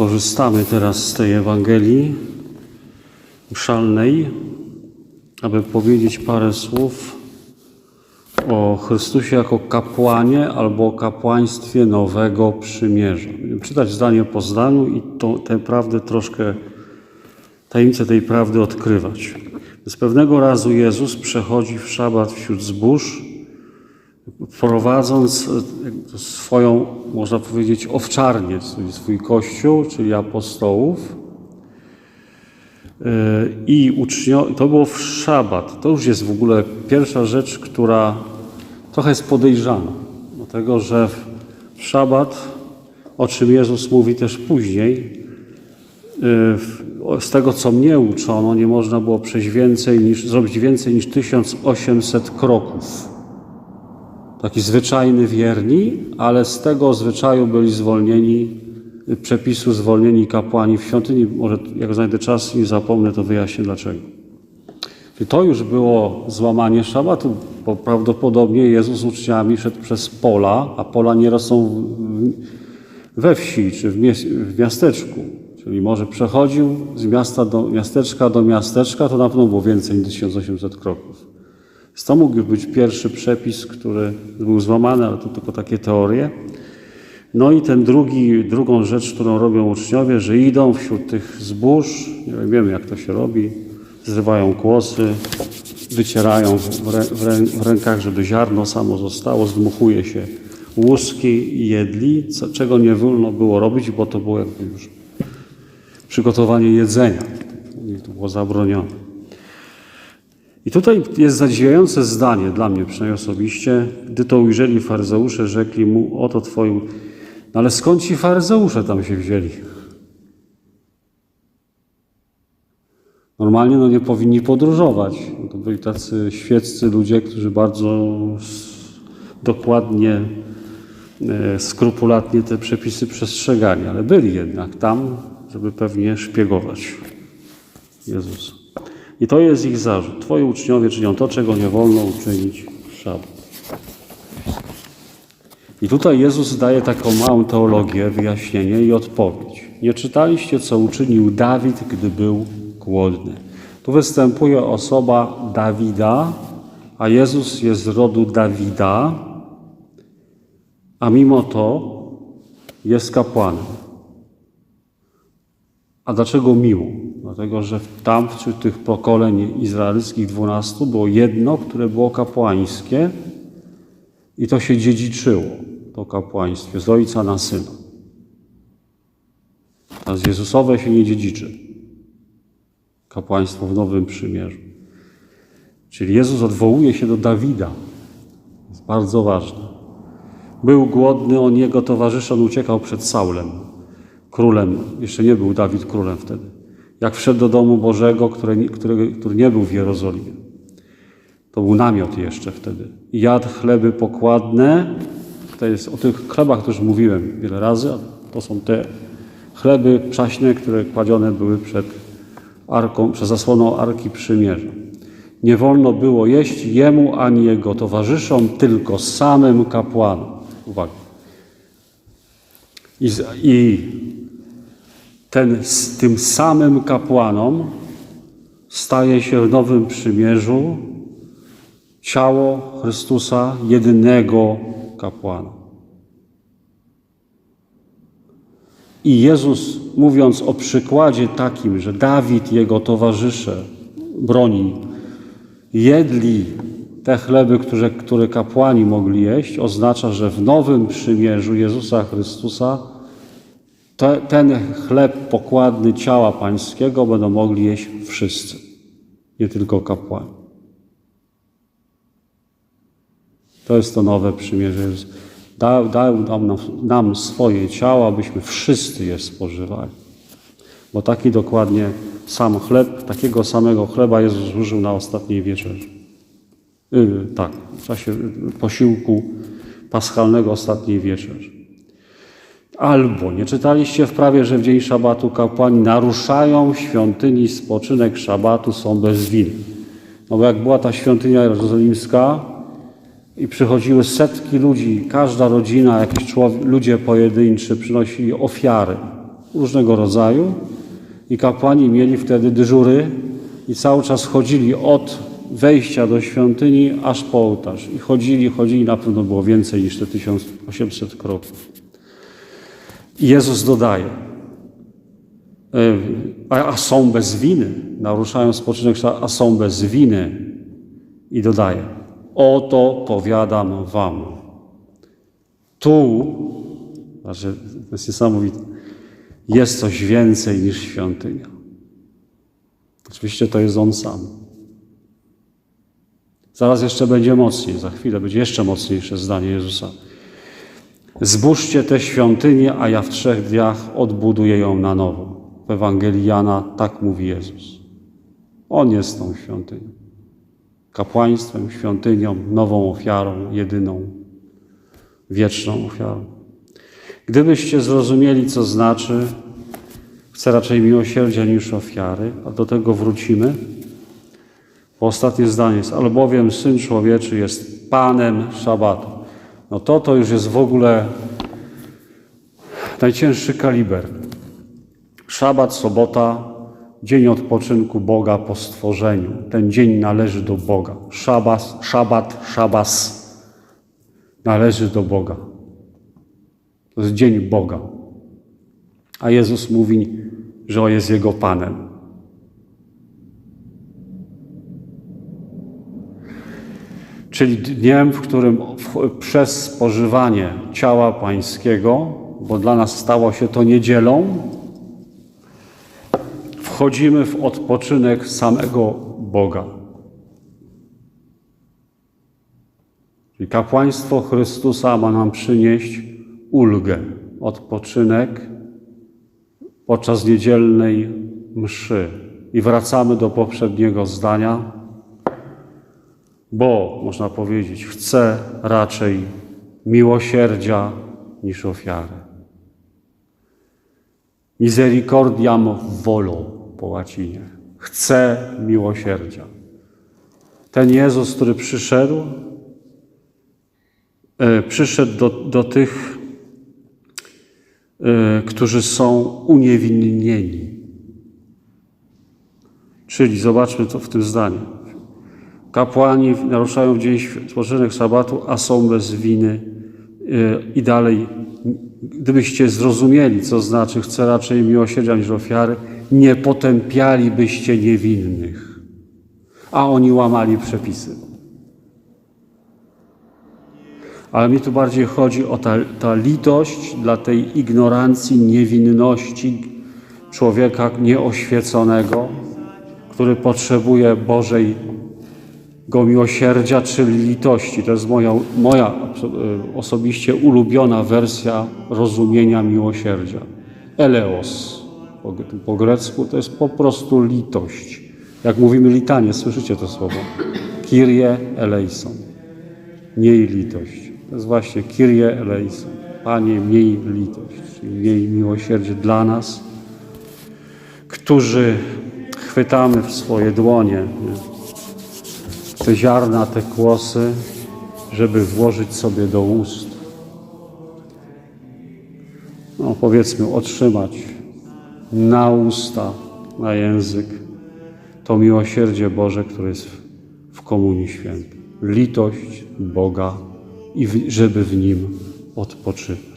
Skorzystamy teraz z tej Ewangelii mszalnej, aby powiedzieć parę słów o Chrystusie jako kapłanie albo o kapłaństwie nowego przymierza. Będziemy czytać zdanie po zdaniu i to, tę prawdę troszkę, tajemnicę tej prawdy odkrywać. Z pewnego razu Jezus przechodzi w szabat wśród zbóż, prowadząc e, swoją, można powiedzieć, owczarnię, swój- kościół, czyli apostołów. Yy, I ucznio, to było w szabat. To już jest w ogóle pierwsza rzecz, która trochę jest podejrzana. Dlatego, że w szabat, o czym Jezus mówi też później, o- z tego co mnie uczono, nie można było przejść więcej niż, zrobić więcej niż 1800 kroków. Taki zwyczajny wierni, ale z tego zwyczaju byli zwolnieni, y, przepisu zwolnieni kapłani w świątyni. Może jak znajdę czas i zapomnę, to wyjaśnię dlaczego. Czyli to już było złamanie szabatu, bo prawdopodobnie Jezus uczniami szedł przez pola, a pola nieraz są we wsi czy w miasteczku. Czyli może przechodził z miasta do miasteczka do miasteczka, to na pewno było więcej niż 1800 kroków. To mógł być pierwszy przepis, który był złamany, ale to tylko takie teorie. No i ten drugi, drugą rzecz, którą robią uczniowie, że idą wśród tych zbóż, nie wiem, wiemy jak to się robi, zrywają kłosy, wycierają w, rę, w, rę, w rękach, żeby ziarno samo zostało, zdmuchuje się łuski jedli, co, czego nie wolno było robić, bo to było jakby już przygotowanie jedzenia. To było zabronione. I tutaj jest zadziwiające zdanie dla mnie przynajmniej osobiście. Gdy to ujrzeli faryzeusze, rzekli mu, oto twoi... No ale skąd ci faryzeusze tam się wzięli? Normalnie no nie powinni podróżować. To byli tacy świeccy ludzie, którzy bardzo dokładnie, e, skrupulatnie te przepisy przestrzegali, ale byli jednak tam, żeby pewnie szpiegować Jezusa. I to jest ich zarzut. Twoi uczniowie czynią to, czego nie wolno uczynić w. I tutaj Jezus daje taką małą teologię, wyjaśnienie i odpowiedź. Nie czytaliście, co uczynił Dawid, gdy był głodny. Tu występuje osoba Dawida, a Jezus jest z rodu Dawida, a mimo to jest kapłanem. A dlaczego miło? Dlatego, że tam wśród tych pokoleń izraelskich dwunastu było jedno, które było kapłańskie i to się dziedziczyło, to kapłaństwie, z ojca na syna. A z Jezusowe się nie dziedziczy. Kapłaństwo w Nowym Przymierzu. Czyli Jezus odwołuje się do Dawida. Jest bardzo ważne. Był głodny, on jego towarzysze, on uciekał przed Saulem, królem. Jeszcze nie był Dawid królem wtedy. Jak wszedł do domu Bożego, który, który, który nie był w Jerozolimie. To był namiot jeszcze wtedy. Jadł chleby pokładne. To jest o tych chlebach też mówiłem wiele razy. To są te chleby przaśne, które kładzione były przed arką, przed zasłoną Arki Przymierza. Nie wolno było jeść jemu ani jego towarzyszom, tylko samym kapłanom. Uwaga. I, i ten, z tym samym kapłanom staje się w Nowym Przymierzu ciało Chrystusa, jedynego kapłana. I Jezus, mówiąc o przykładzie takim, że Dawid jego towarzysze broni jedli te chleby, które, które kapłani mogli jeść, oznacza, że w nowym przymierzu Jezusa Chrystusa te, ten chleb pokładny ciała pańskiego będą mogli jeść wszyscy, nie tylko kapłani. To jest to nowe przymierze. Dał, dał nam, nam swoje ciało, abyśmy wszyscy je spożywali. Bo taki dokładnie sam chleb, takiego samego chleba Jezus użył na ostatniej wieczerzy. Yy, tak, w czasie posiłku paschalnego ostatniej wieczerzy. Albo nie czytaliście w prawie, że w dzień szabatu kapłani naruszają świątyni spoczynek szabatu, są bez winy. No bo jak była ta świątynia jerozolimska i przychodziły setki ludzi, każda rodzina, jakiś ludzie pojedynczy przynosili ofiary różnego rodzaju i kapłani mieli wtedy dyżury i cały czas chodzili od wejścia do świątyni aż po ołtarz. I chodzili, chodzili, na pewno było więcej niż te 1800 kroków. Jezus dodaje, a, a są bez winy, naruszają spoczynek, a są bez winy. I dodaje, oto powiadam wam. Tu, znaczy, to jest niesamowite, jest coś więcej niż świątynia. Oczywiście to jest On sam. Zaraz jeszcze będzie mocniej, za chwilę będzie jeszcze mocniejsze zdanie Jezusa. Zbóżcie tę świątynię, a ja w trzech dniach odbuduję ją na nowo. W Ewangelii Jana tak mówi Jezus. On jest tą świątynią. Kapłaństwem, świątynią, nową ofiarą, jedyną, wieczną ofiarą. Gdybyście zrozumieli, co znaczy, chcę raczej miłosierdzia niż ofiary, a do tego wrócimy. Bo ostatnie zdanie jest, albowiem Syn Człowieczy jest Panem Szabatu. No to to już jest w ogóle najcięższy kaliber. Szabat, sobota, dzień odpoczynku Boga po stworzeniu. Ten dzień należy do Boga. Szabas, szabat, szabas należy do Boga. To jest dzień Boga. A Jezus mówi, że jest Jego Panem. Czyli dniem, w którym przez spożywanie ciała Pańskiego, bo dla nas stało się to niedzielą, wchodzimy w odpoczynek samego Boga. Czyli kapłaństwo Chrystusa ma nam przynieść ulgę, odpoczynek podczas niedzielnej mszy. I wracamy do poprzedniego zdania, bo można powiedzieć, chcę raczej miłosierdzia niż ofiary. Misericordiam volo po łacinie. Chcę miłosierdzia. Ten Jezus, który przyszedł, e, przyszedł do, do tych, e, którzy są uniewinnieni. Czyli zobaczmy to w tym zdaniu. Kapłani naruszają w dzień spoczynek sabatu, a są bez winy. E, I dalej, gdybyście zrozumieli, co znaczy chcę raczej miłosierdzia niż ofiary, nie potępialibyście niewinnych, a oni łamali przepisy. Ale mi tu bardziej chodzi o ta, ta litość dla tej ignorancji, niewinności człowieka nieoświeconego, który potrzebuje Bożej go miłosierdzia, czyli litości. To jest moja, moja osobiście ulubiona wersja rozumienia miłosierdzia. Eleos po, po grecku to jest po prostu litość. Jak mówimy litanie, słyszycie to słowo? Kirie eleison. Miej litość. To jest właśnie Kirie eleison. Panie, miej litość, miej miłosierdzie dla nas, którzy chwytamy w swoje dłonie te ziarna, te kłosy, żeby włożyć sobie do ust. No powiedzmy, otrzymać na usta, na język to miłosierdzie Boże, które jest w, Komunii Świętej. Litość Boga i w, żeby w Nim odpoczywać.